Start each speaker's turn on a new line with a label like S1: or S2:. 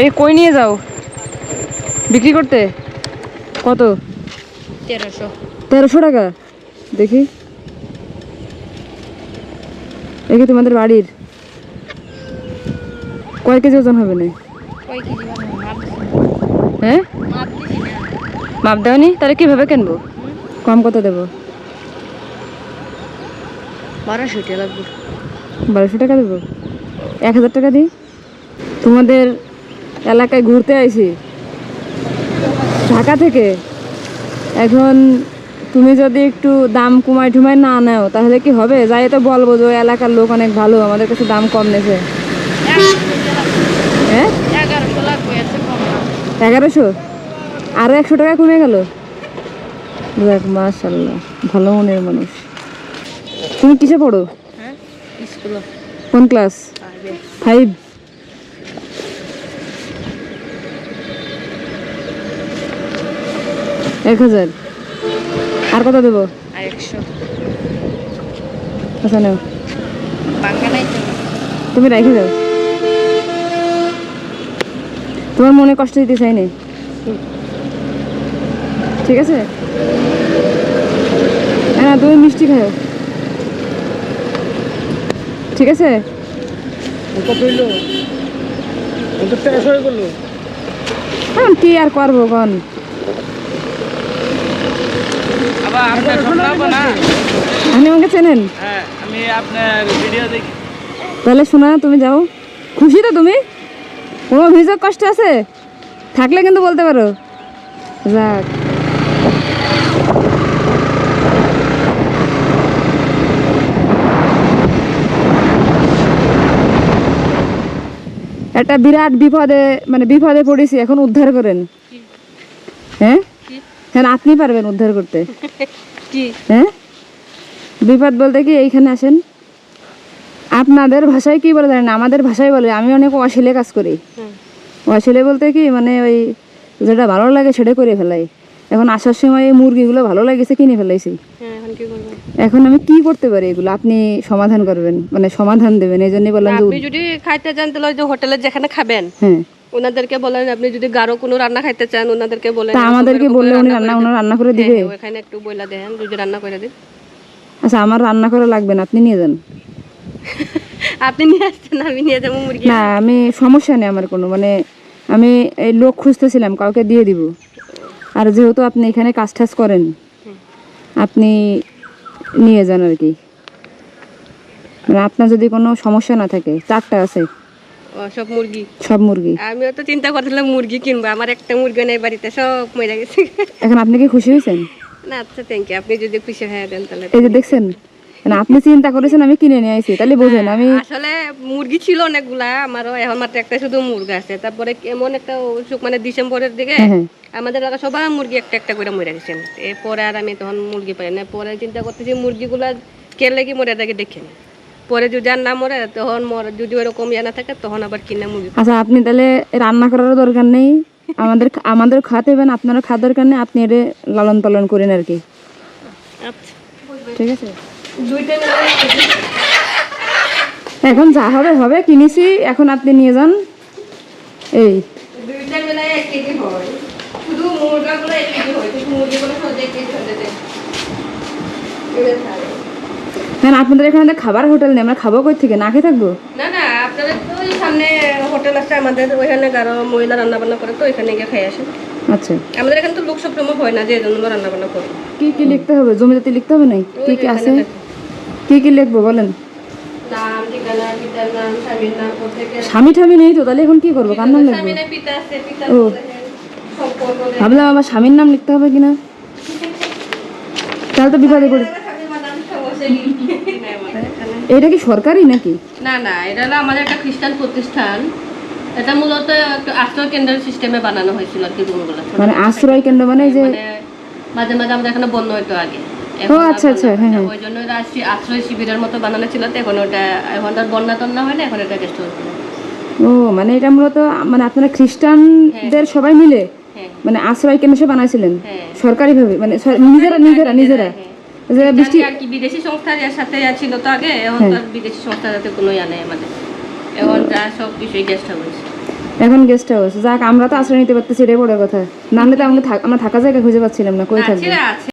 S1: এই কই নিয়ে যাও? বিক্রি করতে? কত?
S2: তেরোশো।
S1: তেরোশো টাকা? দেখি। দেখি তোমাদের বাড়ির? কয় কেজি ওজন হবে না। হ্যাঁ?
S2: মাপ দিছি না।
S1: মাপ দেওনি তাহলে কীভাবে কিনবো? কম কত দেবো?
S2: বারোশো টাকা লাগবে।
S1: বারোশো টাকা দেবো? এক হাজার টাকা দিই? তোমাদের এলাকায় ঘুরতে আইছি। ঢাকা থেকে। এখন তুমি যদি একটু দাম কমায় টুমায় না নাও তাহলে কি হবে? যাই তো বলব যে ওই এলাকার লোক অনেক ভালো আমাদের কাছে দাম কম নেছে। হ্যাঁ?
S2: এগারোশো?
S1: আরও একশো টাকা কমে গেল? দেখ মাশাল্লাহ ভালো মনের মানুষ। তুমি কিসে পড়ো?
S2: হ্যাঁ
S1: কোন ক্লাস? ফাইভ? এক হাজার। আর কত দেবো?
S2: আর একশো।
S1: আচ্ছা নাও।
S2: নাই তো।
S1: তুমি রেখে দাও। তোমার মনে কষ্ট দিতে চাই চাইনি ঠিক আছে? হ্যাঁ তুমি মিষ্টি খাও। ঠিক আছে?
S3: হয়ে
S1: কি আর করব কন?
S3: আপনার শোনাবো না।
S1: আপনি আমাকে চেনেন?
S3: হ্যাঁ আমি আপনার ভিডিও দেখি।
S1: তাহলে শোনা তুমি যাও। খুশি তো তুমি? কোনো অভিযোগ কষ্ট আছে? থাকলে কিন্তু বলতে পারো। যাক। একটা বিরাট বিপদে মানে বিপদে পড়েছি এখন উদ্ধার করেন। হ্যাঁ? হ্যাঁ আপনি পারবেন উদ্ধার করতে।
S2: কি?
S1: হ্যাঁ? বিপদ বলতে কি এইখানে আসেন। আপনাদের ভাষায় কি বলে জানেন আমাদের ভাষায় বলে। আমি অনেক অশিলে কাজ করি। অশিলে বলতে কি মানে ওই যেটা ভালো লাগে সেটা করে ফেলাই। এখন আসার সময় এই মুরগিগুলো ভালো লাগেছে কিনে ফেলাইছি।
S2: হ্যাঁ এখন
S1: আমি কি করতে পারি এগুলো? আপনি সমাধান করবেন মানে সমাধান দেবেন। এই জন্যই বললাম
S2: আপনি যদি খাইতে চান তাহলে হোটেলে যেখানে খাবেন
S1: হ্যাঁ।
S2: ওনাদেরকে বলেন আপনি যদি গাঢ় কোনো রান্না খাইতে চান ওনাদেরকে বলেন
S1: আমাদেরকে বললে উনি
S2: রান্না
S1: ওনার রান্না করে দিবে।
S2: হ্যাঁ, ওখানে একটু বইলা দেন যদি রান্না করে দিন।
S1: আচ্ছা আমার রান্না করে লাগবে না আপনি নিয়ে যান।
S2: আপনি নিয়ে আসছেন আমি নিয়ে যাব মুরগি।
S1: না আমি সমস্যা নেই আমার কোনো মানে আমি এই লোক খুঁজতেছিলাম কাউকে দিয়ে দিব। আর যেহেতু আপনি এখানে কাজ টাজ করেন আপনি নিয়ে যান আর কি। মানে আপনার যদি কোনো সমস্যা না থাকে চারটা আছে।
S2: সব মুরগি?
S1: সব মুরগি।
S2: আমিও তো চিন্তা করছিলাম মুরগি কিনবো আমার একটা মুরগি নেই বাড়িতে সব মরে গেছে।
S1: এখন আপনি কি খুশি হয়েছেন?
S2: না আচ্ছা থ্যাংক ইউ আপনি যদি খুশি হয়ে দেন তাহলে
S1: এই যে দেখছেন মানে আপনি চিন্তা করেছেন আমি কিনে নিয়ে আইছি তাহলে বোঝেন আমি
S2: আসলে মুরগি ছিল অনেকগুলা আমারও এখন মাত্র একটা শুধু মুরগা আছে। তারপরে এমন একটা অসুখ মানে ডিসেম্বরের দিকে
S1: হ্যাঁ হ্যাঁ।
S2: আমাদের এলাকা সবাই মুরগি একটা একটা করে মরে গেছে। এরপরে আর আমি তখন মুরগি পাই না পরে চিন্তা করতেছি মুরগিগুলা কেলে কি মরে থাকে দেখে পরে যদি আর না মরে তখন মরে যদি ওরকম ইয়ে না থাকে তখন আবার কিনা মুরগি।
S1: আচ্ছা আপনি তাহলে রান্না করারও দরকার নেই? আমাদের আমাদের খাওয়াতে হবেন আপনারও খাওয়ার দরকার নেই আপনি এটা লালন পালন করেন আর কি।
S2: আচ্ছা।
S1: ঠিক আছে? এখন যা হবে হবে কিনেছি এখন আপনি নিয়ে যান। এই।
S2: দুইটা মিলাই এক কেজি হয়। শুধু মুরগাগুলো এক কেজি হয় কিন্তু মুরগিগুলো সব এক কেজি হতে দেয় এবার খাবে।
S1: হ্যাঁ আপনাদের এখানে তো খাবার হোটেল নেই আমরা খাব কই থেকে না খেয়ে থাকব
S2: না না আপনাদের তো ওই সামনে হোটেল আছে আমাদের ওইখানে কারও মহিলা রান্না বান্না করে তো ওইখানে গিয়ে খাই আসেন
S1: আচ্ছা
S2: আমাদের এখানে তো লোক সব সবসময় হয় না যে জন্য রান্না বান্না করে
S1: কি কি লিখতে হবে জমিতে লিখতে হবে নাই কি কি আছে কি কি লিখব বলেন
S2: নাম ঠিকানা পিতার নাম স্বামীর নাম প্রত্যেকের
S1: স্বামী ঠামি নেই তো তাহলে এখন কি করব কার নাম লিখব
S2: স্বামী পিতা আছে পিতা
S1: ও। ভাবলাম আমার স্বামীর নাম লিখতে হবে কিনা তাহলে তো বিপদে পড়ে
S2: স্বামীর নাম সমস্যা নেই আমাদের এখানে।
S1: এটা কি সরকারি নাকি?
S2: না না এটা হলো আমাদের একটা খ্রিস্টান প্রতিষ্ঠান। এটা মূলত একটা আশ্রয় কেন্দ্রের সিস্টেমে বানানো হয়েছিল আর কি রুমগুলো।
S1: মানে আশ্রয় কেন্দ্র মানে যে
S2: মানে মাঝে মাঝে আমাদের এখানে বন্য হইতো আগে।
S1: ও, আচ্ছা, আচ্ছা, হ্যাঁ, হ্যাঁ।
S2: ওই জন্য এটা আশ্রয়- শিবিরের মতো বানানো ছিল তো এখন ওটা এখন আর বন্যা টন্যা হয় না এখন এটা গেস্ট হাউস
S1: ও মানে এটা মূলত মানে আপনারা খ্রিস্টানদের সবাই মিলে
S2: হ্যাঁ।
S1: মানে আশ্রয় কেন্দ্র বানাইছিলেন?
S2: হ্যাঁ।
S1: সরকারিভাবে মানে নিজেরা নিজেরা নিজেরা যে বৃষ্টি
S2: আর কি বিদেশি এর সাথে ছিল তো আগে এখন তো বিদেশি সংস্থা যাতে কোনো ইয়া নেই আমাদের। এখন যা সব গেস্ট হাউস
S1: এখন গেস্ট হাউস যাক আমরা তো আশ্রয় নিতে পারতেছি এটাই বড় কথা। না তো আমরা থাকা জায়গা খুঁজে পাচ্ছিলাম না কই থাকব?